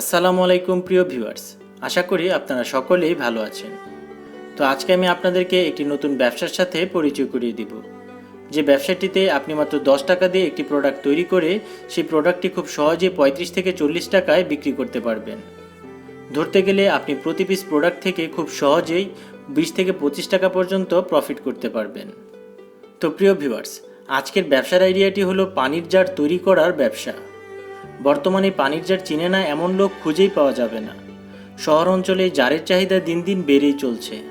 আসসালামু আলাইকুম, প্রিয় ভিউয়ার্স। আশা করি আপনারা সকলেই ভালো আছেন। তো আজকে আমি আপনাদেরকে একটি নতুন ব্যবসার সাথে পরিচয় করিয়ে দিব। যে ব্যবসাটিতে আপনি মাত্র দশ টাকা দিয়ে একটি প্রোডাক্ট তৈরি করে সেই প্রোডাক্টটি খুব সহজে পঁয়ত্রিশ থেকে চল্লিশ টাকায় বিক্রি করতে পারবেন। ধরতে গেলে আপনি প্রতি পিস প্রোডাক্ট থেকে খুব সহজেই বিশ থেকে পঁচিশ টাকা পর্যন্ত প্রফিট করতে পারবেন। তো প্রিয় ভিউয়ার্স, আজকের ব্যবসার আইডিয়াটি হলো পানির জার তৈরি করার ব্যবসা। বর্তমানে পানির জার চিনে না এমন লোক খুঁজেই পাওয়া যাবে না। শহর অঞ্চলে জারের চাহিদা দিন দিন বেড়েই চলছে।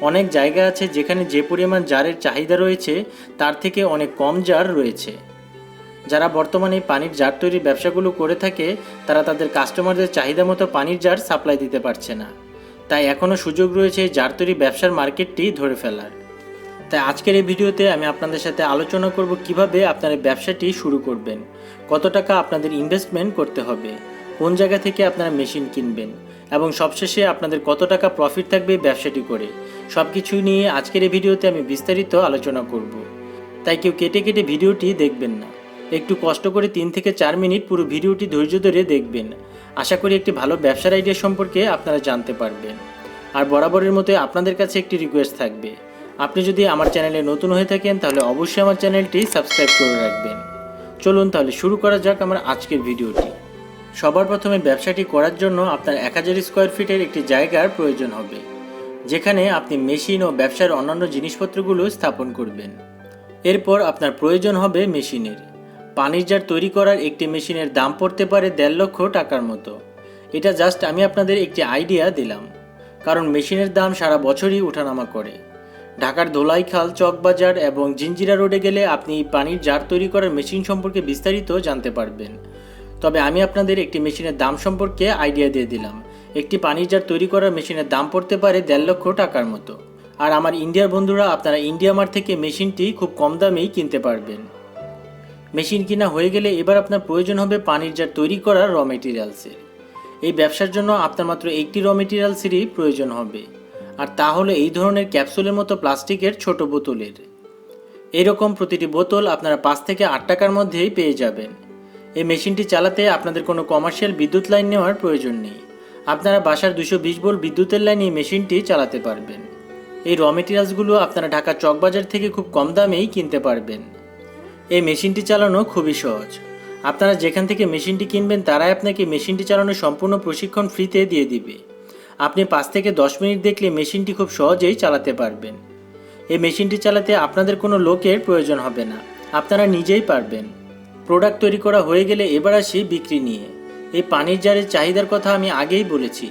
অনেক জায়গা আছে যেখানে যে পরিমাণ জারের চাহিদা রয়েছে, তার থেকে অনেক কম জার রয়েছে। যারা বর্তমানে পানির জার তৈরির ব্যবসাগুলো করে থাকে, তারা তাদের কাস্টমারদের চাহিদা মতো পানির জার সাপ্লাই দিতে পারছে না। তাই এখনও সুযোগ রয়েছে জার তৈরি ব্যবসার মার্কেটটি ধরে ফেলার। তাই আজকের এই ভিডিওতে আমি আপনাদের সাথে আলোচনা করব কীভাবে আপনার ব্যবসাটি শুরু করবেন, কত টাকা আপনাদের ইনভেস্টমেন্ট করতে হবে, কোন জায়গা থেকে আপনারা মেশিন কিনবেন এবং সবশেষে আপনাদের কত টাকা প্রফিট থাকবে ব্যবসাটি করে। সব কিছু নিয়ে আজকের এই ভিডিওতে আমি বিস্তারিত আলোচনা করব। তাই কেউ কেটে কেটে ভিডিওটি দেখবেন না। একটু কষ্ট করে তিন থেকে চার মিনিট পুরো ভিডিওটি ধৈর্য ধরে দেখবেন। আশা করি একটি ভালো ব্যবসার আইডিয়া সম্পর্কে আপনারা জানতে পারবেন। আর বরাবরের মতো আপনাদের কাছে একটি রিকোয়েস্ট থাকবে। আপনি যদি আমার চ্যানেলে নতুন হয়ে থাকেন, তাহলে অবশ্যই আমার চ্যানেলটি সাবস্ক্রাইব করে রাখবেন। চলুন তাহলে শুরু করা যাক আমার আজকের ভিডিওটি। সবার প্রথমে ব্যবসাটি করার জন্য আপনার এক হাজার স্কোয়ার ফিটের একটি জায়গার প্রয়োজন হবে, যেখানে আপনি মেশিন ও ব্যবসার অন্যান্য জিনিসপত্রগুলো স্থাপন করবেন। এরপর আপনার প্রয়োজন হবে মেশিনের। পানির জার তৈরি করার একটি মেশিনের দাম পড়তে পারে দেড় লক্ষ টাকার মতো। এটা জাস্ট আমি আপনাদের একটি আইডিয়া দিলাম, কারণ মেশিনের দাম সারা বছরই ওঠানামা করে। ঢাকার ধোলাইখাল চকবাজার এবং জিঞ্জিরা রোডে গেলে আপনি পানির জার তৈরি করার মেশিন সম্পর্কে বিস্তারিত জানতে পারবেন। তবে আমি আপনাদের একটি মেশিনের দাম সম্পর্কে আইডিয়া দিয়ে দিলাম। একটি পানির জার তৈরি করার মেশিনের দাম পড়তে পারে দেড় লক্ষ টাকার মতো। আর আমার ইন্ডিয়ার বন্ধুরা আপনারা ইন্ডিয়া মার্ট থেকে মেশিনটি খুব কম দামেই কিনতে পারবেন। মেশিন কিনা হয়ে গেলে এবার আপনার প্রয়োজন হবে পানির জার তৈরি করার র মেটেরিয়ালসের। এই ব্যবসার জন্য আপনার মাত্র একটি র মেটেরিয়ালসেরই প্রয়োজন হবে। আর তা হলো এই ধরনের ক্যাপসুলের মতো প্লাস্টিকের ছোট বোতলের। এরকম প্রতিটি বোতল আপনারা পাঁচ থেকে আট টাকার মধ্যেই পেয়ে যাবেন। এই মেশিনটি চালাতে আপনাদের কোনো কমার্শিয়াল বিদ্যুৎ লাইন নেওয়ার প্রয়োজন নেই। আপনারা বাসার দুশো বিশ ভোল্ট বিদ্যুতের লাইন এই মেশিনটি চালাতে পারবেন। এই র মেটেরিয়ালসগুলো আপনারা ঢাকা চকবাজার থেকে খুব কম দামেই কিনতে পারবেন। এই মেশিনটি চালানো খুবই সহজ। আপনারা যেখান থেকে মেশিনটি কিনবেন, তারাই আপনাকে মেশিনটি চালানোর সম্পূর্ণ প্রশিক্ষণ ফ্রিতে দিয়ে দিবে। আপনি পাঁচ থেকে দশ মিনিট দেখলে মেশিনটি খুব সহজেই চালাতে পারবেন। এই মেশিনটি চালাতে আপনাদের কোনো লোকের প্রয়োজন হবে না। আপনারা নিজেই পারবেন। প্রোডাক্ট তৈরি করা হয়ে গেলে এবার আসি বিক্রি নিয়ে। এই পানির জারের চাহিদার কথা আমি আগেই বলেছি।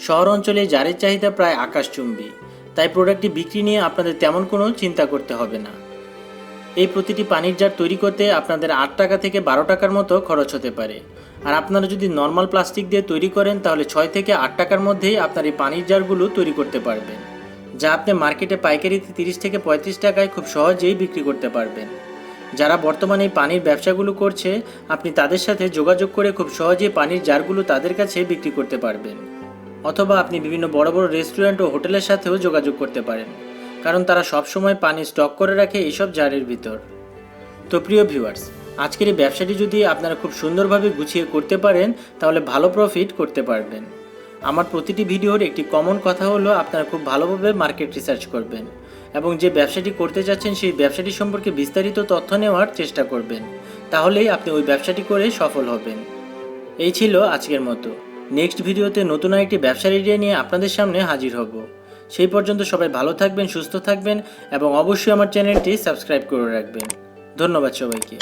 শহর অঞ্চলে জারের চাহিদা প্রায় আকাশচুম্বী। তাই প্রোডাক্টটি বিক্রি নিয়ে আপনাদের তেমন কোনো চিন্তা করতে হবে না। এই প্রতিটি পানির জার তৈরি করতে আপনাদের আট টাকা থেকে বারো টাকার মতো খরচ হতে পারে। আর আপনারা যদি নর্মাল প্লাস্টিক দিয়ে তৈরি করেন, তাহলে ছয় থেকে আট টাকার মধ্যেই আপনার এই পানির জারগুলো তৈরি করতে পারবেন, যা আপনি মার্কেটে পাইকারিতে তিরিশ থেকে পঁয়ত্রিশ টাকায় খুব সহজেই বিক্রি করতে পারবেন। যারা বর্তমানে এই পানির ব্যবসাগুলো করছে, আপনি তাদের সাথে যোগাযোগ করে খুব সহজেই পানির জারগুলো তাদের কাছে বিক্রি করতে পারবেন। অথবা আপনি বিভিন্ন বড় বড় রেস্টুরেন্ট ও হোটেলের সাথেও যোগাযোগ করতে পারেন। কারণ তারা সবসময় পানি স্টক করে রাখে এইসব জারের ভিতর। তো প্রিয় ভিউয়ার্স, আজকের এই ব্যবসাটি যদি আপনারা খুব সুন্দরভাবে গুছিয়ে করতে পারেন, তাহলে ভালো প্রফিট করতে পারবেন। আমার প্রতিটি ভিডিওর একটি কমন কথা হলো, আপনারা খুব ভালোভাবে মার্কেট রিসার্চ করবেন এবং যে ব্যবসাটি করতে যাচ্ছেন, সেই ব্যবসাটি সম্পর্কে বিস্তারিত তথ্য নেওয়ার চেষ্টা করবেন। তাহলেই আপনি ওই ব্যবসাটি করে সফল হবেন। এই ছিল আজকের মতো। নেক্সট ভিডিওতে নতুন আরেকটি ব্যবসার এরিয়া নিয়ে আপনাদের সামনে হাজির হব। সেই পর্যন্ত সবাই ভালো থাকবেন, সুস্থ থাকবেন এবং অবশ্যই আমার চ্যানেলটি সাবস্ক্রাইব করে রাখবেন। ধন্যবাদ সবাইকে।